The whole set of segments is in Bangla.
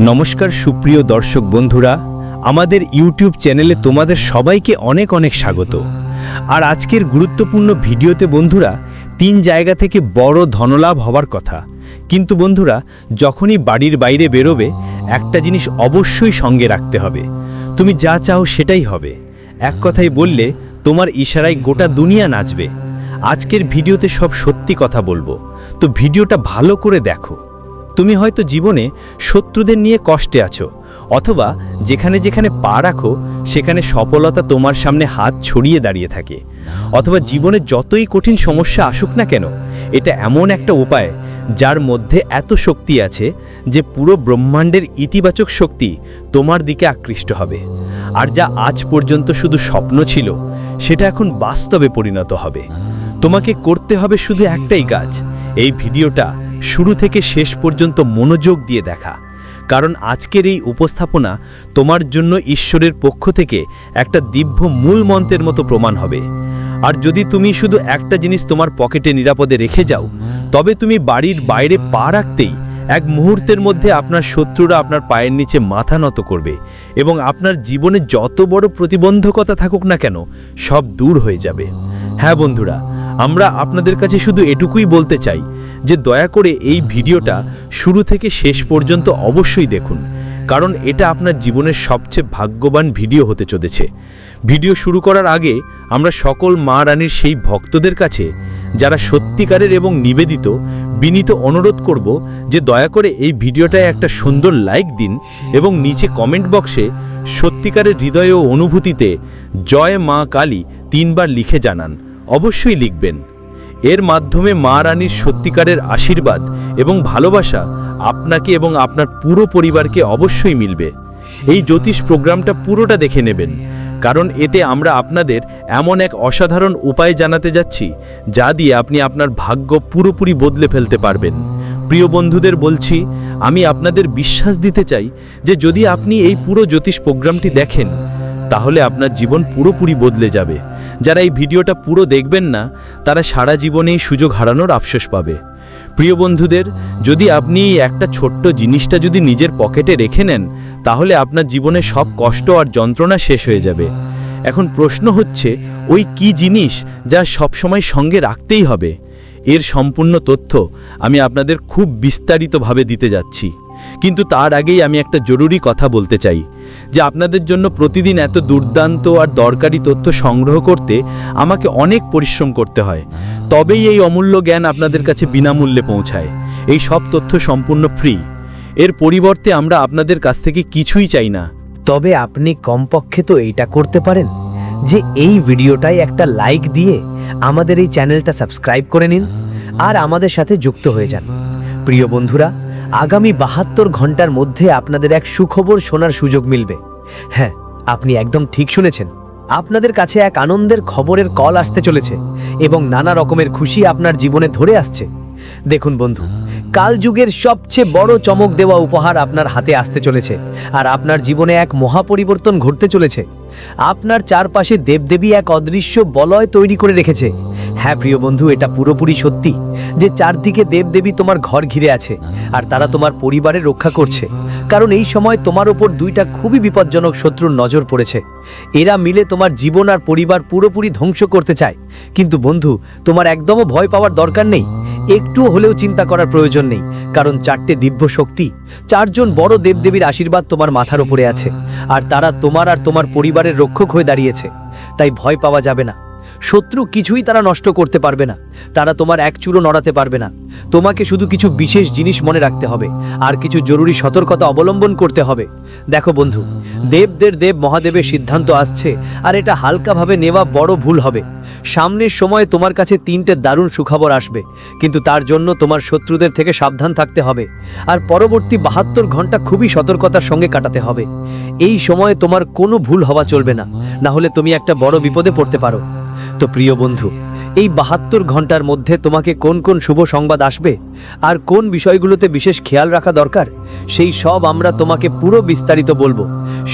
নমস্কার সুপ্রিয় দর্শক বন্ধুরা, আমাদের ইউটিউব চ্যানেলে তোমাদের সবাইকে অনেক অনেক স্বাগত। আর আজকের গুরুত্বপূর্ণ ভিডিওতে বন্ধুরা, তিন জায়গা থেকে বড় ধনলাভ হওয়ার কথা। কিন্তু বন্ধুরা, যখনই বাড়ির বাইরে বেরোবে, একটা জিনিস অবশ্যই সঙ্গে রাখতে হবে। তুমি যা চাও সেটাই হবে। এক কথাই বললে, তোমার ইশারায় গোটা দুনিয়া নাচবে। আজকের ভিডিওতে সব সত্যি কথা বলব। তো ভিডিওটা ভালো করে দেখো। তুমি হয়তো জীবনে শত্রুদের নিয়ে কষ্টে আছো, অথবা যেখানে যেখানে পা রাখো, সেখানে সফলতা তোমার সামনে হাত ছড়িয়ে দাঁড়িয়ে থাকে। অথবা জীবনে যতই কঠিন সমস্যা আসুক না কেন, এটা এমন একটা উপায় যার মধ্যে এত শক্তি আছে যে পুরো ব্রহ্মাণ্ডের ইতিবাচক শক্তি তোমার দিকে আকৃষ্ট হবে। আর যা আজ পর্যন্ত শুধু স্বপ্ন ছিল, সেটা এখন বাস্তবে পরিণত হবে। তোমাকে করতে হবে শুধু একটাই কাজ, এই ভিডিওটা শুরু থেকে শেষ পর্যন্ত মনোযোগ দিয়ে দেখা। কারণ আজকের এই উপস্থাপনা তোমার জন্য ঈশ্বরের পক্ষ থেকে একটা দিব্য মূল মন্ত্রের মতো প্রমাণ হবে। আর যদি তুমি শুধু একটা জিনিস তোমার পকেটে নিরাপদে রেখে যাও, তবে তুমি বাড়ির বাইরে পা রাখতেই এক মুহূর্তের মধ্যে আপনার শত্রুরা আপনার পায়ের নিচে মাথা নত করবে এবং আপনার জীবনে যত বড় প্রতিবন্ধকতা থাকুক না কেন, সব দূর হয়ে যাবে। হ্যাঁ বন্ধুরা আমরা আপনাদের কাছে শুধু এটুকুই বলতে চাই যে দয়া করে এই ভিডিওটা শুরু থেকে শেষ পর্যন্ত অবশ্যই দেখুন, কারণ এটা আপনার জীবনের সবচেয়ে ভাগ্যবান ভিডিও হতে চলেছে। ভিডিও শুরু করার আগে আমরা সকল মা রানীর সেই ভক্তদের কাছে, যারা সত্যিকারের এবং নিবেদিত, বিনীত অনুরোধ করব যে দয়া করে এই ভিডিওটায় একটা সুন্দর লাইক দিন এবং নিচে কমেন্ট বক্সে সত্যিকারের হৃদয় ও অনুভূতিতে জয় মা কালী তিনবার লিখে জানান। অবশ্যই লিখবেন। এর মাধ্যমে মা রানীর সত্যিকারের আশীর্বাদ এবং ভালোবাসা আপনাকে এবং আপনার পুরো পরিবারকে অবশ্যই মিলবে। এই জ্যোতিষ প্রোগ্রামটা পুরোটা দেখে নেবেন, কারণ এতে আমরা আপনাদের এমন এক অসাধারণ উপায় জানাতে যাচ্ছি, যা দিয়ে আপনি আপনার ভাগ্য পুরোপুরি বদলে ফেলতে পারবেন। প্রিয় বন্ধুদের বলছি, আমি আপনাদের বিশ্বাস দিতে চাই যে যদি আপনি এই পুরো জ্যোতিষ প্রোগ্রামটি দেখেন, তাহলে আপনার জীবন পুরোপুরি বদলে যাবে। যারা এই ভিডিওটা পুরো দেখবেন না, তারা সারা জীবনে এই সুযোগ হারানোর আফসোস পাবে। প্রিয় বন্ধুদের, যদি আপনি একটা ছোট্ট জিনিসটা যদি নিজের পকেটে রেখে নেন, তাহলে আপনার জীবনে সব কষ্ট আর যন্ত্রণা শেষ হয়ে যাবে। এখন প্রশ্ন হচ্ছে, ওই কি জিনিস যা সবসময় সঙ্গে রাখতেই হবে? এর সম্পূর্ণ তথ্য আমি আপনাদের খুব বিস্তারিতভাবে দিতে যাচ্ছি। কিন্তু তার আগেই আমি একটা জরুরি কথা বলতে চাই, যে আপনাদের জন্য প্রতিদিন এত দুর্দান্ত আর দরকারি তথ্য সংগ্রহ করতে আমাকে অনেক পরিশ্রম করতে হয়। তবেই এই অমূল্য জ্ঞান আপনাদের কাছে বিনামূল্যে পৌঁছায়। এই সব তথ্য সম্পূর্ণ ফ্রি এর পরিবর্তে আমরা আপনাদের কাছ থেকে কিছুই চাই না। তবে আপনি কমপক্ষে তো এইটা করতে পারেন, যে এই ভিডিওটায় একটা লাইক দিয়ে আমাদের এই চ্যানেলটা সাবস্ক্রাইব করে নিন আর আমাদের সাথে যুক্ত হয়ে যান। প্রিয় বন্ধুরা আগামী বাহাত্তর ঘণ্টার মধ্যে আপনাদের এক সুখবর শোনার সুযোগ মিলবে। হ্যাঁ আপনি একদম ঠিক শুনেছেন। আপনাদের কাছে এক আনন্দের খবরের কল আসতে চলেছে এবং নানা রকমের খুশি আপনার জীবনে ধরে আসছে। দেখুন বন্ধু, কালযুগের সবচেয়ে বড় চমক দেওয়া উপহার আপনার হাতে আসতে চলেছে আর আপনার জীবনে এক মহাপরিবর্তন ঘটতে চলেছে। আপনার চারপাশে দেবদেবী এক অদৃশ্য বলয় তৈরি করে রেখেছে। হ্যাঁ প্রিয় বন্ধু, এটা পুরোপুরি সত্যি যে চারদিকে দেবদেবী তোমার ঘর ঘিরে আছে আর তারা তোমার পরিবারের রক্ষা করছে। কারণ এই সময় তোমার ওপর দুইটা খুবই বিপজ্জনক শত্রুর নজর পড়েছে। এরা মিলে তোমার জীবন আর পরিবার পুরোপুরি ধ্বংস করতে চায়। কিন্তু বন্ধু, তোমার একদমও ভয় পাওয়ার দরকার নেই। একটুও হলেও চিন্তা করার প্রয়োজন নেই। কারণ চারটে দিব্য শক্তি, চারজন বড় দেবদেবীর আশীর্বাদ তোমার মাথার ওপরে আছে। আর তারা তোমার আর তোমার পরিবারের রক্ষক হয়ে দাঁড়িয়েছে। তাই ভয় পাওয়া যাবে না। শত্রু কিছুই তারা নষ্ট করতে পারবে না। তারা তোমার এক চুরো নড়াতে পারবে না। তোমাকে শুধু কিছু বিশেষ জিনিস মনে রাখতে হবে। আর কিছু জরুরি সতর্কতা অবলম্বন করতে হবে। দেখো বন্ধু, দেবদের দেব মহাদেবের সিদ্ধান্ত আসছে। আর এটা হালকাভাবে নেওয়া বড় ভুল হবে। সামনের সময় তোমার কাছে তিনটে দারুণ সুখবর আসবে, কিন্তু তার জন্য তোমার শত্রুদের থেকে সাবধান থাকতে হবে, আর পরবর্তী বাহাত্তর ঘণ্টা খুবই সতর্কতার সঙ্গে কাটাতে হবে। এই সময়ে তোমার কোনো ভুল হওয়া চলবে না না হলে তুমি একটা বড় বিপদে পড়তে পারো। তো প্রিয় বন্ধু, এই বাহাত্তর ঘণ্টার মধ্যে তোমাকে কোন কোন শুভ সংবাদ আসবে, আর কোন বিষয়গুলোতে বিশেষ খেয়াল রাখা দরকার, সেই সব আমরা তোমাকে পুরো বিস্তারিত বলব।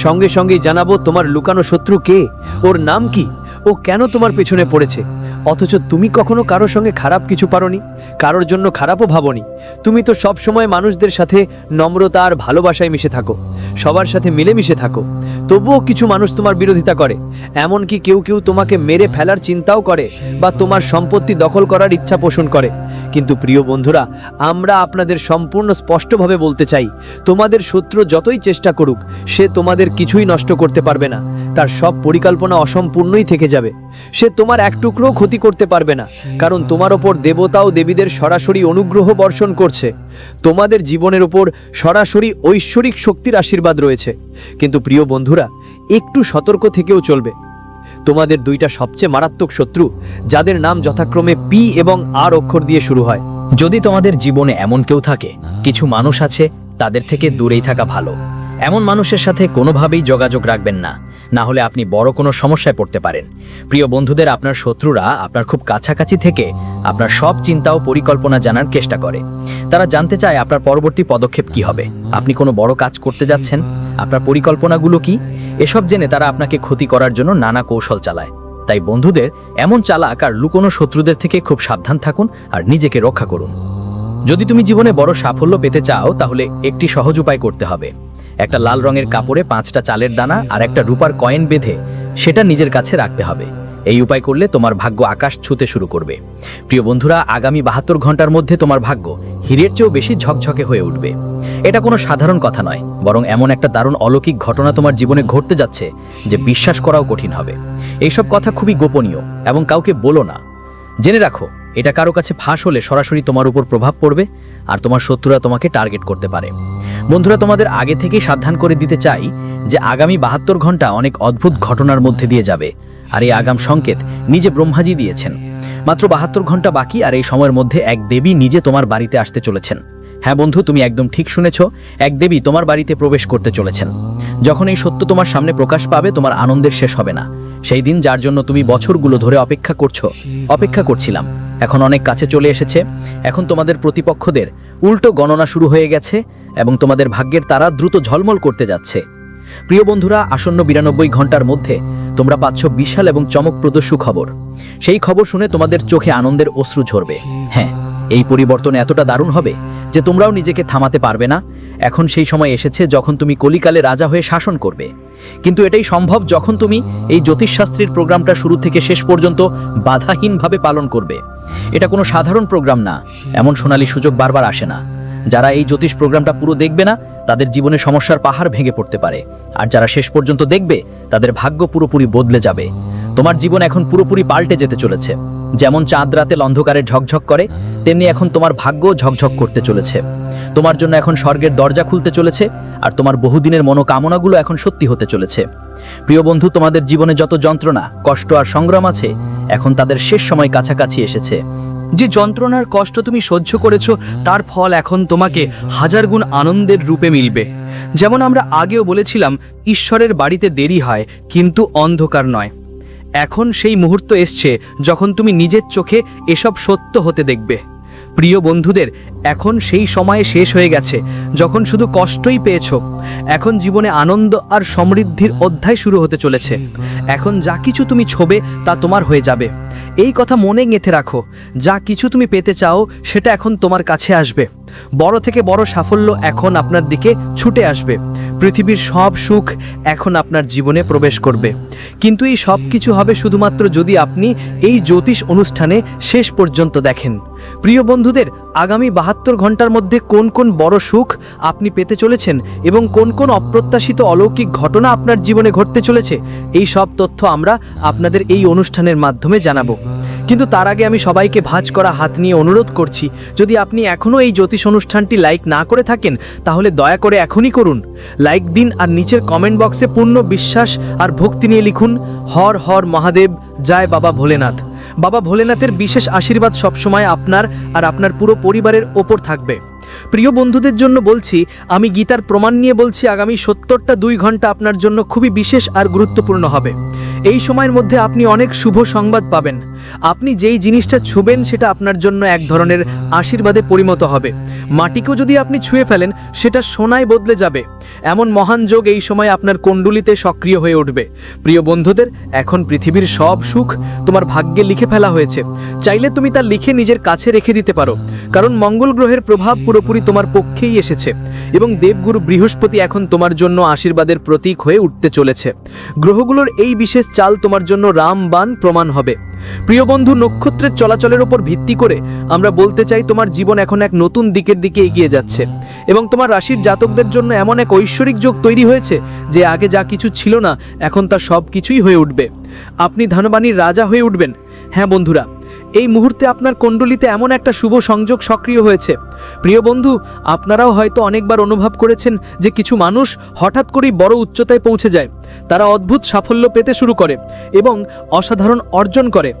সঙ্গে সঙ্গেই জানাব তোমার লুকানো শত্রু কে, ওর নাম কি ও কেন তোমার পেছনে পড়েছে? অথচ তুমি কখনো কারোর সঙ্গে খারাপ কিছু পারোনি? কারোর জন্য খারাপও ভাবনি? তুমি তো সব সময় মানুষদের সাথে নম্রতা আর ভালোবাসায় মিশে থাকো। সবার সাথে মিলেমিশে থাকো। তবুও কিছু মানুষ তোমার বিরোধিতা করে। এমনকি কেউ কেউ তোমাকে মেরে ফেলার চিন্তাও করে বা তোমার সম্পত্তি দখল করার ইচ্ছা পোষণ করে। কিন্তু প্রিয় বন্ধুরা, আমরা আপনাদের সম্পূর্ণ স্পষ্টভাবে বলতে চাই, তোমাদের শত্রু যতই চেষ্টা করুক, সে তোমাদের কিছুই নষ্ট করতে পারবে না। তার সব পরিকল্পনা অসম্পূর্ণই থেকে যাবে। সে তোমার এক টুকরো ক্ষতি করতে পারবে না, কারণ তোমার ওপর দেবতা ও দেবীদের সরাসরি অনুগ্রহ বর্ষণ করছে। তোমাদের জীবনের ওপর সরাসরি ঐশ্বরিক শক্তির আশীর্বাদ রয়েছে। কিন্তু প্রিয় বন্ধুরা, একটু সতর্ক থেকেও চলবে। তোমাদের দুইটা সবচেয়ে মারাত্মক শত্রু, যাদের নাম যথাক্রমে পি এবং আর অক্ষর দিয়ে শুরু হয়। যদি তোমাদের জীবনে এমন কেউ থাকে, কিছু মানুষ আছে, তাদের থেকে দূরেই থাকা ভালো। এমন মানুষের সাথে কোনোভাবেই যোগাযোগ রাখবেন না না হলে আপনি বড় কোনো সমস্যায় পড়তে পারেন। প্রিয় বন্ধুদের, আপনার শত্রুরা আপনার খুব কাছাকাছি থেকে আপনার সব চিন্তা ও পরিকল্পনা জানার চেষ্টা করে। তারা জানতে চায় আপনার পরবর্তী পদক্ষেপ কি হবে। আপনি কোনো বড় কাজ করতে যাচ্ছেন? আপনার পরিকল্পনাগুলো কি? এসব জেনে তারা আপনাকে ক্ষতি করার জন্য নানা কৌশল চালায়। তাই বন্ধুদের এমন চালাক আর লুকোনো শত্রুদের থেকে খুব সাবধান থাকুন আর নিজেকে রক্ষা করুন। যদি তুমি জীবনে বড় সাফল্য পেতে চাও, তাহলে একটি সহজ উপায় করতে হবে। একটা লাল রঙের কাপড়ে পাঁচটা চালের দানা আর একটা রূপার কয়েন বেঁধে সেটা নিজের কাছে রাখতে হবে। এই উপায় করলে তোমার ভাগ্য আকাশ ছুতে শুরু করবে। প্রিয় বন্ধুরা, আগামী বাহাত্তর ঘণ্টার মধ্যে তোমার ভাগ্য হীরের চেয়েও বেশি ঝকঝকে হয়ে উঠবে। এটা কোনো সাধারণ কথা নয়, বরং এমন একটা দারুণ অলৌকিক ঘটনা তোমার জীবনে ঘটতে যাচ্ছে যে বিশ্বাস করাও কঠিন হবে। এইসব কথা খুবই গোপনীয় এবং কাউকে বলো না। জেনে রাখো, এটা কারও কাছে ফাঁস হলে সরাসরি তোমার উপর প্রভাব পড়বে আর তোমার শত্রুরা তোমাকে টার্গেট করতে পারে। বন্ধুরা, তোমাদের আগে থেকেই সাবধান করে দিতে চাই যে আগামী বাহাত্তর ঘণ্টা অনেক অদ্ভুত ঘটনার মধ্যে দিয়ে যাবে আর এই আগাম সংকেত নিজে ব্রহ্মাজি দিয়েছেন। মাত্র বাহাত্তর ঘণ্টা বাকি আর এই সময়ের মধ্যে এক দেবী নিজে তোমার বাড়িতে আসতে চলেছেন। হ্যাঁ বন্ধু, তুমি একদম ঠিক শুনেছ। এক দেবী তোমার বাড়িতে প্রবেশ করতে চলেছেন। যখন এই সত্য তোমার সামনে প্রকাশ পাবে, তোমার আনন্দের শেষ হবে না। সেই দিন যার জন্য তুমি বছরগুলো ধরে অপেক্ষা করছ, অপেক্ষা করছিলাম। এখন অনেক কাছে চলে এসেছে। এখন তোমাদের প্রতিপক্ষদের উল্টো গণনা শুরু হয়ে গেছে এবং তোমাদের ভাগ্যের তারা দ্রুত ঝলমল করতে যাচ্ছে। প্রিয় বন্ধুরা, আসন্ন বিরানব্বই ঘণ্টার মধ্যে তোমরা পাচ্ছ বিশাল এবং চমকপ্রদ সুখবর। সেই খবর শুনে তোমাদের চোখে আনন্দের অশ্রু ঝরবে। হ্যাঁ এই পরিবর্তন এতটা দারুণ হবে যে তোমরাও নিজেকে থামাতে পারবে না। এখন সেই সময় এসেছে যখন তুমি কলিকালে রাজা হয়ে শাসন করবে। কিন্তু এটাই সম্ভব যখন তুমি এই জ্যোতিষশাস্ত্রীর প্রোগ্রামটা শুরু থেকে শেষ পর্যন্ত বাধাহীনভাবে পালন করবে। এটা কোনো সাধারণ প্রোগ্রাম না। এমন সোনালি সুযোগ বারবার আসে না। যারা এই জ্যোতিষ প্রোগ্রামটা পুরো দেখবে না, তাদের জীবনে সমস্যার পাহাড় ভেঙে পড়তে পারে। আর যারা শেষ পর্যন্ত দেখবে, তাদের ভাগ্য পুরোপুরি বদলে যাবে। তোমার জীবন এখন পুরোপুরি পাল্টে যেতে চলেছে। যেমন চাঁদ রাতে অন্ধকারে ঝকঝক করে, তেমনি এখন তোমার ভাগ্য ঝকঝক করতে চলেছে। তোমার জন্য এখন স্বর্গের দরজা খুলতে চলেছে, আর তোমার বহুদিনের মনোকামনাগুলো এখন সত্যি হতে চলেছে। প্রিয় বন্ধু, তোমাদের জীবনে যত যন্ত্রণা, কষ্ট আর সংগ্রাম আছে, এখন তাদের শেষ সময় কাছাকাছি এসেছে। যে যন্ত্রণার কষ্ট তুমি সহ্য করেছ, তার ফল এখন তোমাকে হাজার গুণ আনন্দের রূপে মিলবে। যেমন আমরা আগেও বলেছিলাম, ঈশ্বরের বাড়িতে দেরি হয়, কিন্তু অন্ধকার নয়। এখন সেই মুহূর্ত এসছে যখন তুমি নিজের চোখে এসব সত্য হতে দেখবে। প্রিয় বন্ধুদের, এখন সেই সময়ে শেষ হয়ে গেছে, যখন শুধু কষ্টই পেয়েছ। এখন জীবনে আনন্দ আর সমৃদ্ধির অধ্যায় শুরু হতে চলেছে। এখন যা কিছু তুমি ছোবে, তা তোমার হয়ে যাবে। এই কথা মনে গেঁথে রাখো। যা কিছু তুমি পেতে চাও, সেটা এখন তোমার কাছে আসবে। বড় থেকে বড় সাফল্য এখন আপনার দিকে ছুটে আসবে। পৃথিবীর সব সুখ এখন আপনার জীবনে প্রবেশ করবে। কিন্তু এই সব কিছু হবে শুধুমাত্র যদি আপনি এই জ্যোতিষ অনুষ্ঠানে শেষ পর্যন্ত দেখেন। প্রিয় বন্ধুদের, আগামী বাহাত্তর ঘণ্টার মধ্যে কোন কোন বড় সুখ আপনি পেতে চলেছেন এবং কোন কোন অপ্রত্যাশিত অলৌকিক ঘটনা আপনার জীবনে ঘটতে চলেছে, এই সব তথ্য আমরা আপনাদের এই অনুষ্ঠানের মাধ্যমে জানাব। কিন্তু তার আগে আমি সবাইকে ভাঁজ করা হাত নিয়ে অনুরোধ করছি, যদি আপনি এখনও এই জ্যোতিষ অনুষ্ঠানটি লাইক না করে থাকেন, তাহলে দয়া করে এখনই করুন। লাইক দিন আর নিচের কমেন্ট বক্সে পূর্ণ বিশ্বাস আর ভক্তি নিয়ে লিখুন, হর হর মহাদেব, জয় বাবা ভোলেনাথ। বাবা ভোলেনাথের বিশেষ আশীর্বাদ সবসময় আপনার আর আপনার পুরো পরিবারের ওপর থাকবে। প্রিয় বন্ধুদের জন্য বলছি, আমি গীতার প্রমাণ নিয়ে বলছি, আগামী সত্তরটা দুই ঘণ্টা আপনার জন্য খুবই বিশেষ আর গুরুত্বপূর্ণ হবে। এই সময়ের মধ্যে আপনি অনেক শুভ সংবাদ পাবেন। আপনি যেই জিনিসটা ছুবেন, সেটা আপনার জন্য এক ধরনের আশীর্বাদে পরিণত হবে। মাটিকেও যদি আপনি ছুঁয়ে ফেলেন, সেটা সোনায় বদলে যাবে। এমন মহান যোগ এই সময় আপনার কুণ্ডলিতে সক্রিয় হয়ে উঠবে। প্রিয় বন্ধুদের, এখন পৃথিবীর সব সুখ তোমার ভাগ্যে লিখে ফেলা হয়েছে। চাইলে তুমি তা লিখে নিজের কাছে রেখে দিতে পারো। কারণ মঙ্গল গ্রহের প্রভাব পুরোপুরি তোমার পক্ষেই এসেছে। এবং দেবগুরু বৃহস্পতি এখন তোমার জন্য আশীর্বাদের প্রতীক হয়ে উঠতে চলেছে। গ্রহগুলোর এই বিশেষ চাল তোমার জন্য রামবান প্রমাণ হবে। প্রিয় বন্ধু, নক্ষত্রের চলাচলের উপর ভিত্তি করে আমরা বলতে চাই তোমার জীবন এখন এক নতুন দিকের দিকে এগিয়ে যাচ্ছে এবং তোমার রাশির জাতকদের জন্য এমন এক ঐশ্বরিক যোগ তৈরি হয়েছে যে আগে যা কিছু ছিল না, এখন তা সব কিছুই হয়ে উঠবে। আপনি ধনবাণীর রাজা হয়ে উঠবেন। হ্যাঁ বন্ধুরা এই মুহূর্তে আপনার কুণ্ডলিতে এমন একটা শুভ সংযোগ সক্রিয় হয়েছে। প্রিয় বন্ধু, আপনারাও হয়তো অনেকবার অনুভব করেছেন যে কিছু মানুষ হঠাৎ করেই বড় উচ্চতায় পৌঁছে যায়। তারা অদ্ভুত সাফল্য পেতে শুরু করে এবং অসাধারণ অর্জন করে।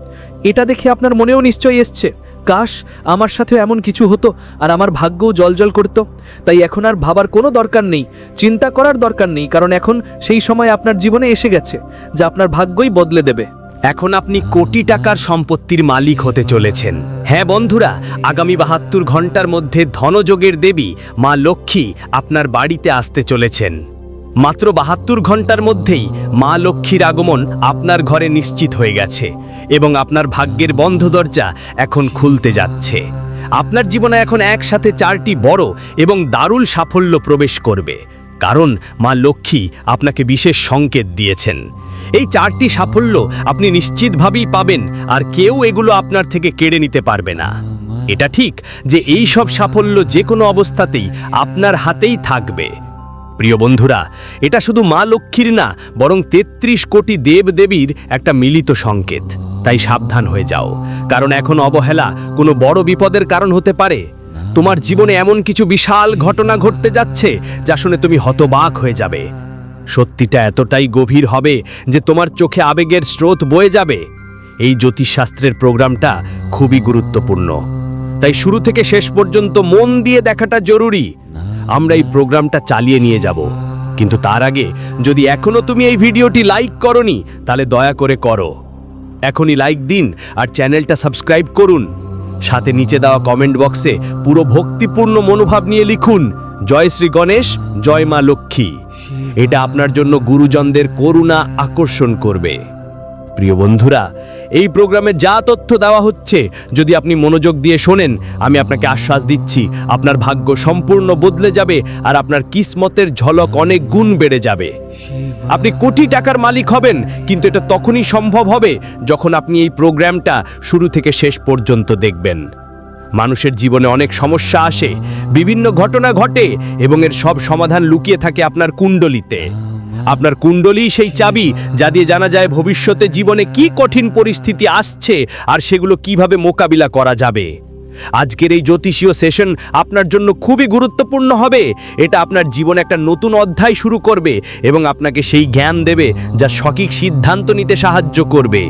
এটা দেখে আপনার মনেও নিশ্চয়ই এসছে, কাশ, আমার সাথেও এমন কিছু হতো আর আমার ভাগ্যও জলজল করত। তাই এখন আর ভাবার কোনো দরকার নেই, চিন্তা করার দরকার নেই, কারণ এখন সেই সময় আপনার জীবনে এসে গেছে, যা আপনার ভাগ্যই বদলে দেবে। এখন আপনি কোটি টাকার সম্পত্তির মালিক হতে চলেছেন। হ্যাঁ বন্ধুরা, আগামী বাহাত্তর ঘণ্টার মধ্যে ধনযোগের দেবী মা লক্ষ্মী আপনার বাড়িতে আসতে চলেছেন। মাত্র বাহাত্তর ঘণ্টার মধ্যেই মা লক্ষ্মীর আগমন আপনার ঘরে নিশ্চিত হয়ে গেছে এবং আপনার ভাগ্যের বন্ধ দরজা এখন খুলতে যাচ্ছে। আপনার জীবনে এখন একসাথে চারটি বড় এবং দারুল সাফল্য প্রবেশ করবে। কারণ মা লক্ষ্মী আপনাকে বিশেষ সংকেত দিয়েছেন। এই চারটি সাফল্য আপনি নিশ্চিতভাবেই পাবেন, আর কেউ এগুলো আপনার থেকে কেড়ে নিতে পারবে না। এটা ঠিক যে এই সব সাফল্য যে কোনো অবস্থাতেই আপনার হাতেই থাকবে। প্রিয় বন্ধুরা, এটা শুধু মা লক্ষ্মীর না, বরং তেত্রিশ কোটি দেব দেবীর একটা মিলিত সংকেত। তাই সাবধান হয়ে যাও। কারণ এখন অবহেলা কোনো বড় বিপদের কারণ হতে পারে। তোমার জীবনে এমন কিছু বিশাল ঘটনা ঘটতে যাচ্ছে, যা শুনে তুমি হতবাক হয়ে যাবে। সত্যিটা এতটাই গভীর হবে যে তোমার চোখে আবেগের স্রোত বয়ে যাবে। এই জ্যোতিষশাস্ত্রের প্রোগ্রামটা খুবই গুরুত্বপূর্ণ। তাই শুরু থেকে শেষ পর্যন্ত মন দিয়ে দেখাটা জরুরি। আমরা এই প্রোগ্রামটা চালিয়ে নিয়ে যাব। কিন্তু তার আগে, যদি এখনও তুমি এই ভিডিওটি লাইক করনি, তাহলে দয়া করে করো। এখনই লাইক দিন আর চ্যানেলটা সাবস্ক্রাইব করুন। সাথে নিচে দেওয়া কমেন্ট বক্সে পুরো ভক্তিপূর্ণ মনোভাব নিয়ে লিখুন, জয় শ্রী গণেশ, জয় মা লক্ষ্মী। এটা আপনার জন্য গুরুজনদের করুণা আকর্ষণ করবে। প্রিয় বন্ধুরা, এই প্রোগ্রামে যা তথ্য দেওয়া হচ্ছে, যদি আপনি মনোযোগ দিয়ে শোনেন, আমি আপনাকে আশ্বাস দিচ্ছি, আপনার ভাগ্য সম্পূর্ণ বদলে যাবে আর আপনার কিসমতের ঝলক অনেক গুণ বেড়ে যাবে। আপনি কোটি টাকার মালিক হবেন, কিন্তু এটা তখনই সম্ভব হবে যখন আপনি এই প্রোগ্রামটা শুরু থেকে শেষ পর্যন্ত দেখবেন। মানুষের জীবনে অনেক সমস্যা আসে, বিভিন্ন ঘটনা ঘটে এবং এর সব সমাধান লুকিয়ে থাকে আপনার কুণ্ডলিতে। আপনার কুণ্ডলী সেই চাবি যা দিয়ে জানা যায় ভবিষ্যতে জীবনে কি কঠিন পরিস্থিতি আসছে আর সেগুলো কীভাবে মোকাবিলা করা যাবে। আজকের এই জ্যোতিষীয় সেশন আপনার জন্য খুবই গুরুত্বপূর্ণ হবে। এটা আপনার জীবনে একটা নতুন অধ্যায় শুরু করবে এবং আপনাকে সেই জ্ঞান দেবে যা সঠিক সিদ্ধান্ত নিতে সাহায্য করবে।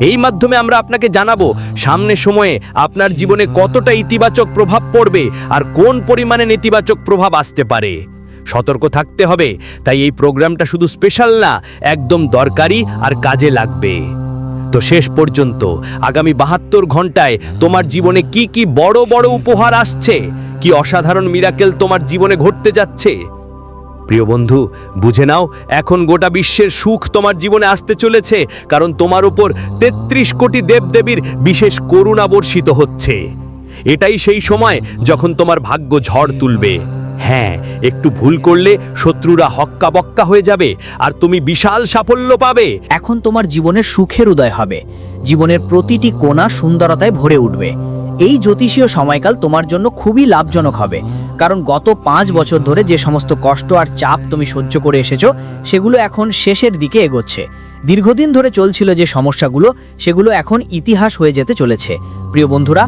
এই মাধ্যমে আমরা আপনাকে জানাব সামনে সময়ে আপনার জীবনে কতটা ইতিবাচক প্রভাব পড়বে আর কোন পরিমাণে নেতিবাচক প্রভাব আসতে পারে। সতর্ক থাকতে হবে, তাই এই প্রোগ্রামটা শুধু স্পেশাল না, একদম দরকারি আর কাজে লাগবে। তো শেষ পর্যন্ত, আগামী বাহাত্তর ঘন্টায় তোমার জীবনে কি কি বড় বড় উপহার আসছে? কি অসাধারণ মিরাকেল তোমার জীবনে ঘটতে যাচ্ছে? প্রিয় বন্ধু, বুঝে নাও, এখন গোটা বিশ্বের সুখ তোমার জীবনে আসতে চলেছে, কারণ তোমার উপর তেত্রিশ কোটি দেবদেবীর বিশেষ করুণা বর্ষিত হচ্ছে। এটাই সেই সময় যখন তোমার ভাগ্য ঝড় তুলবে। হ্যাঁ একটু ভুল করলে শত্রুরা হক্কা বক্কা হয়ে যাবে, আর তুমি বিশাল সাফল্য পাবে। এখন তোমার জীবনের সুখের উদয় হবে। জীবনের প্রতিটি কোণা সুন্দরতায় ভরে উঠবে। এই জ্যোতিষীয় সময়কাল তোমার জন্য খুবই লাভজনক হবে। কারণ গত পাঁচ বছর ধরে যে সমস্ত কষ্ট আর চাপ তুমি সহ্য করে এসেছ, সেগুলো এখন শেষের দিকে এগোচ্ছে। দীর্ঘদিন ধরে চলছিল যে সমস্যাগুলো, সেগুলো এখন ইতিহাস হয়ে যেতে চলেছে। প্রিয় বন্ধুরা,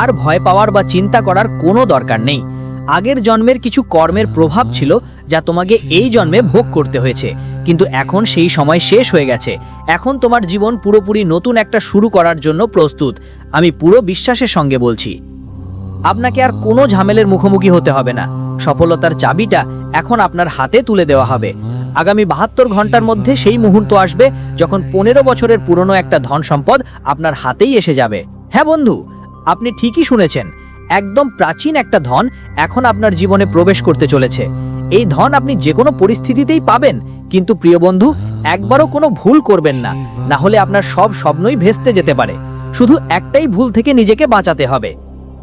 আর ভয় পাওয়ার বা চিন্তা করার কোনো দরকার নেই। আগের জন্মের কিছু কর্মের প্রভাব ছিল যা তোমাকে এই জন্মে ভোগ করতে হয়েছে। কিন্তু এখন সেই সময় শেষ হয়ে গেছে। এখন তোমার জীবন পুরোপুরি নতুন একটা শুরু করার জন্য প্রস্তুত। আমি পুরো বিশ্বাসের সঙ্গে বলছি। আপনাকে আর কোনো ঝামেলের মুখোমুখি হতে হবে না। সফলতার চাবিটা এখন আপনার হাতে তুলে দেওয়া হবে। আগামী বাহাত্তর ঘণ্টার মধ্যে সেই মুহূর্ত আসবে যখন পনেরো বছরের পুরনো একটা ধন সম্পদ আপনার হাতেই এসে যাবে। হ্যাঁ বন্ধু, আপনি ঠিকই শুনেছেন। একদম প্রাচীন একটা ধন এখন আপনার জীবনে প্রবেশ করতে চলেছে। এই ধন আপনি যে কোনো পরিস্থিতিতেই পাবেন, কিন্তু প্রিয় বন্ধু, একবারও কোনো ভুল করবেন না। না হলে আপনার সব স্বপ্নই ভেস্তে যেতে পারে। শুধু একটাই ভুল থেকে নিজেকে বাঁচাতে হবে।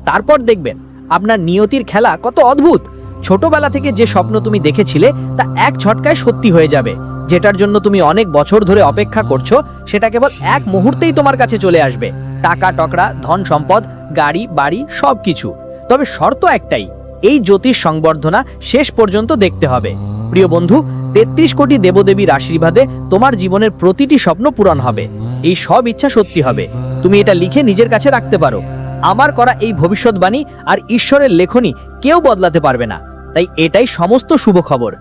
তারপর দেখবেন, আপনার নিয়তির খেলা কত অদ্ভুত! ছোটবেলা থেকে যে স্বপ্ন তুমি দেখেছিলে, তা এক ঝটকায় সত্যি হয়ে যাবে। যেটার জন্য তুমি অনেক বছর ধরে অপেক্ষা করছ, সেটা কেবল এক মুহূর্তেই তোমার কাছে চলে আসবে। টাকা, টকরা, ধন, সম্পদ, গাড়ি, বাড়ি সব কিছু তবে শর্ত একটাই, এই জ্যোতিষ সংবর্ধনা শেষ পর্যন্ত দেখতে হবে। প্রিয় বন্ধু, তেত্রিশ কোটি দেবদেবীর আশীর্বাদে তোমার জীবনের প্রতিটি স্বপ্ন পূরণ হবে। এই সব ইচ্ছা সত্যি হবে। তুমি এটা লিখে নিজের কাছে রাখতে পারো। আমার করা এই ভবিষ্যৎবাণী আর ঈশ্বরের লেখনী কেউ বদলাতে পারবে না। তাই এটাই সমস্ত শুভ খবর।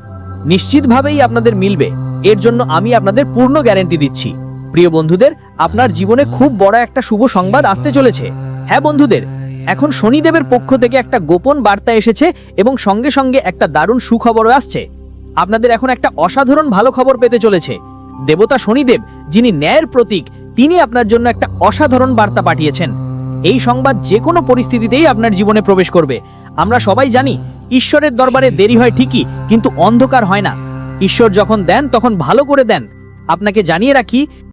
নিশ্চিতভাবেই আপনাদের মিলবে। এর জন্য আমি আপনাদের পূর্ণ গ্যারান্টি দিচ্ছি। প্রিয় বন্ধুদের, আপনার জীবনে খুব বড় একটা শুভ সংবাদ আসতে চলেছে। হ্যাঁ বন্ধুদের, এখন শনিদেবের পক্ষ থেকে একটা গোপন বার্তা এসেছে এবং সঙ্গে সঙ্গে একটা দারুণ সুখবরও আসছে। আপনাদের এখন একটা অসাধারণ ভালো খবর পেতে চলেছে। দেবতা শনিদেব, যিনি ন্যায়ের প্রতীক, তিনি আপনার জন্য একটা অসাধারণ বার্তা পাঠিয়েছেন। এই সংবাদ যে কোনো পরিস্থিতিতেই আপনার জীবনে প্রবেশ করবে। আমরা সবাই জানি ঈশ্বরের দরবারে দেরি হয় ঠিকই, কিন্তু অন্ধকার হয় না। ঈশ্বর যখন দেন, তখন ভালো করে দেন। আপনাকে জানিয়ে রাখি